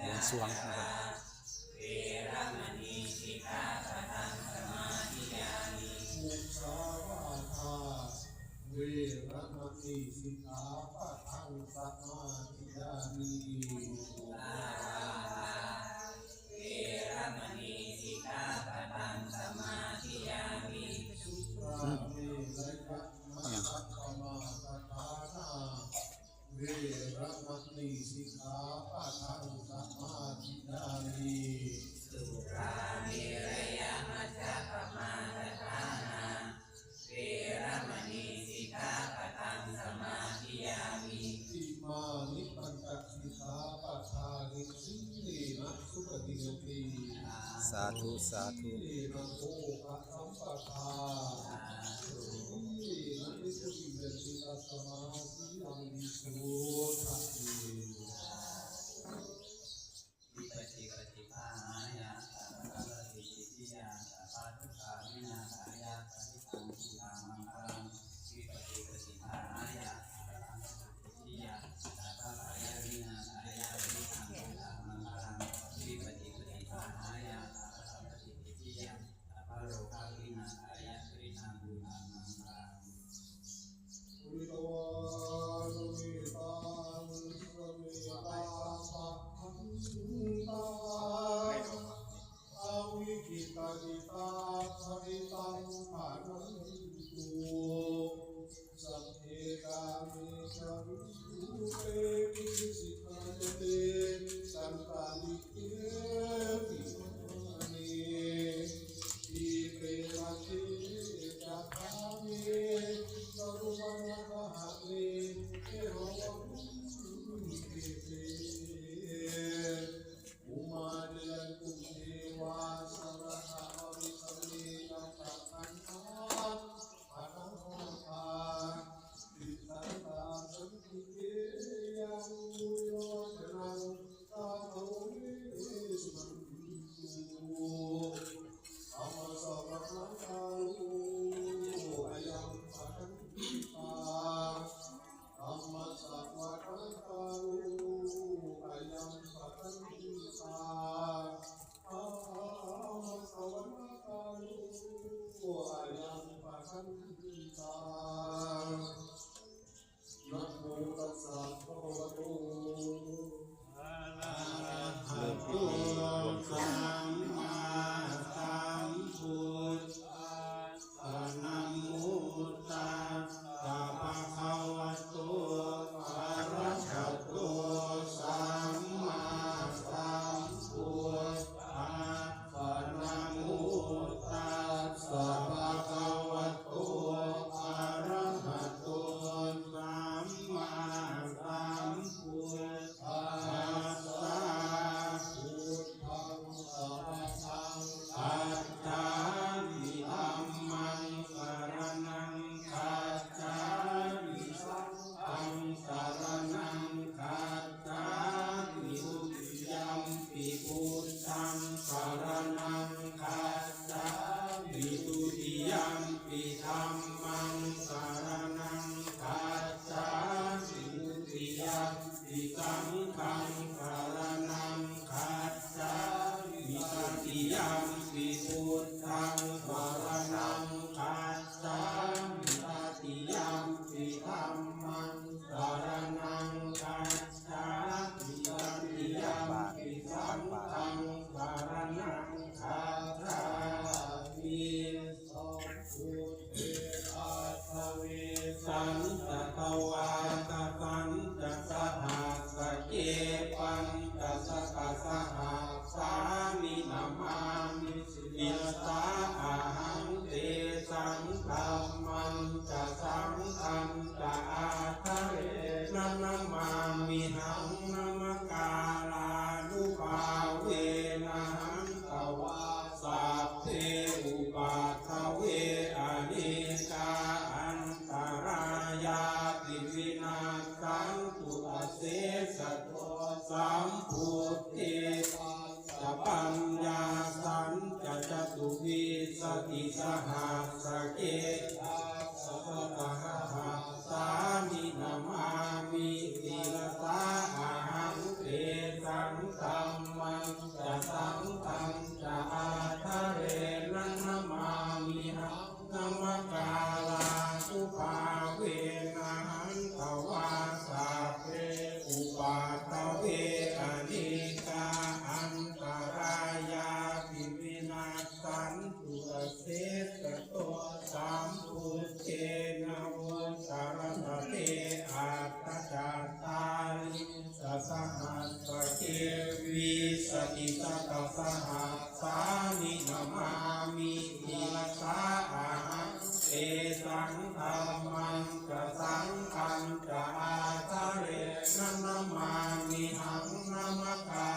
yang suang Yeah. ระมัติสิกาปะทานุสัมมาทิฏานิสุรามิรยะมัจจปมาทฐานาเวรมณีสิกาปะทังสมาธิยามิติมานิปันตสิกาปะทานิสิเลนะสุปฏิสติสาธุสาธุ สังสารนัง Yeah. มกา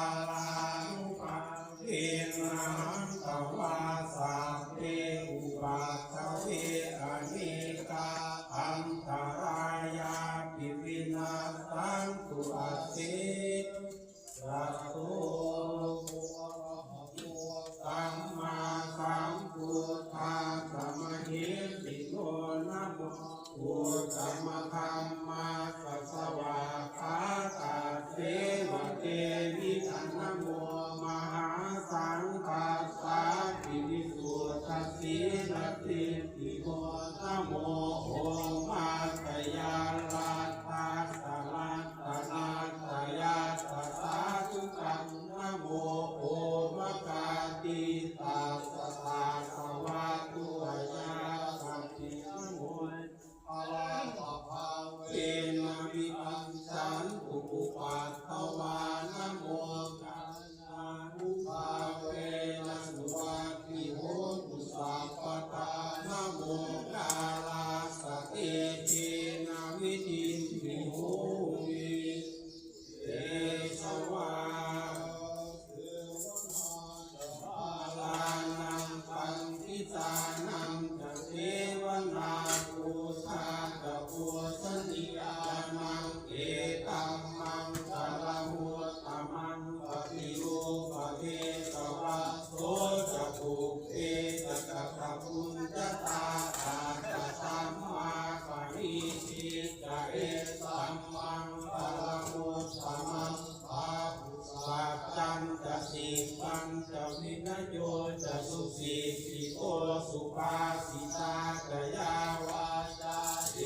สันจะสีปันจะวินโยจะสุสีสิโอสุภาสิตาจะยาวาจาเอ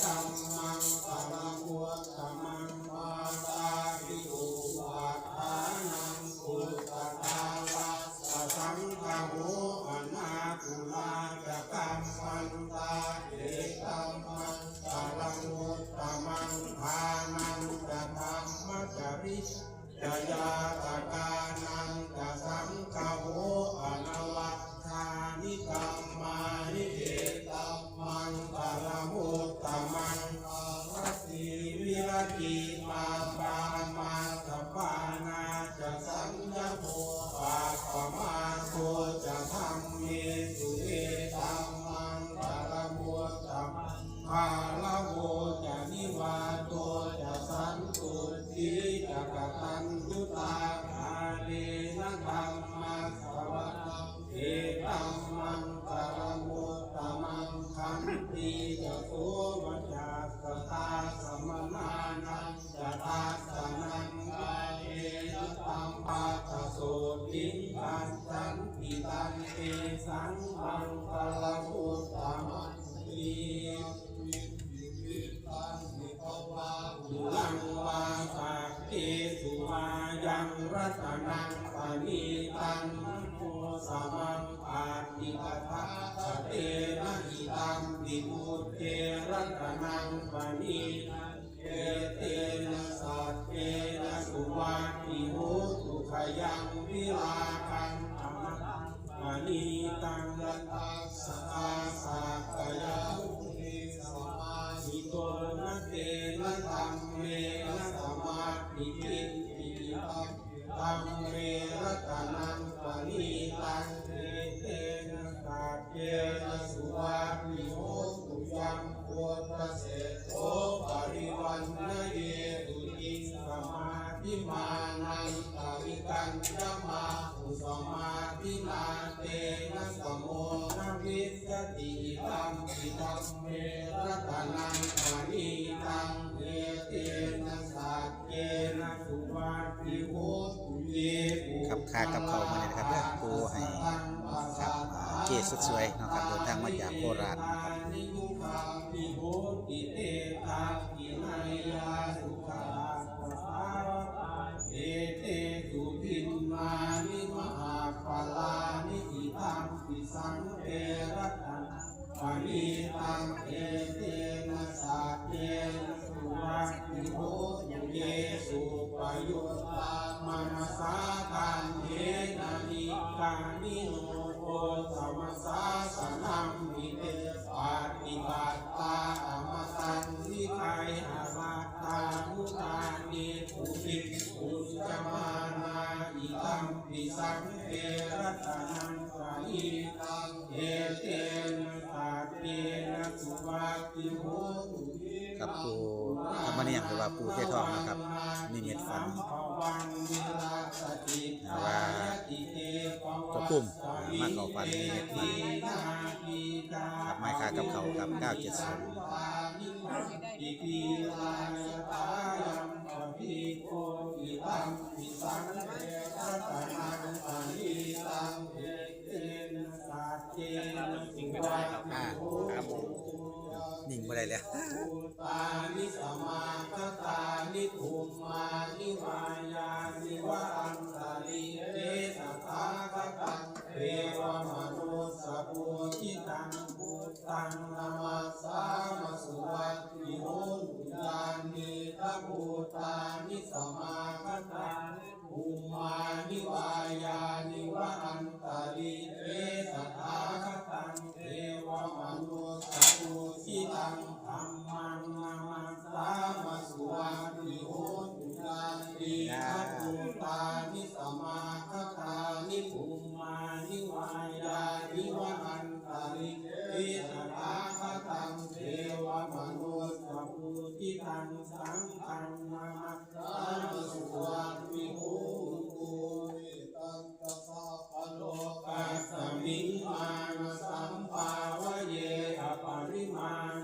ตัมมังปะระมุตตมังมาตาวิอุปัฏฐานังพุทธทาวัสสะสังฆโหอนาคุลาจะกัมมันตาเอตัมมังปะระมุตตมังทานังจะธรรมจริย สังมังกรมุตตมังติสุลังวาสาเกสุมายังรัตนังปณิตังโมสมังปาติปทาสเตนะอิตัมปิมุเตรัตนังปณิตังเอเตนะสัตเตนะสุวัติโหตุขยัง ตังรัตตัสสะสักายะมุนิสมาหิโตนะเตนะธัมเมนะสมาธิทิติตังธัมเมรัตนังปณิตังเอเตนะสัจเจนะสุวัตติโหตุยังโคตเสโตปริวันนะเยตุติสมาธิมานังตาวิกัญจมา มาธินาเตนะสมโมนะวิสติตัมปิตัมเมรตนังปณิตังเอเตนะสัจเจนะสุวัติโหตุเยปุครับค่ากับเขามาเลยนะครับเด้อปูให้ครับเกศสวยนะครับเดินทางมาจากโคราชนะครับ กลุ่มมาเข่ฟันเห็ดฟันคไม้คากับเขาครับ970นิ่งไม่ได้แล้ตานิสมาตานิทุมานิวายา 啊。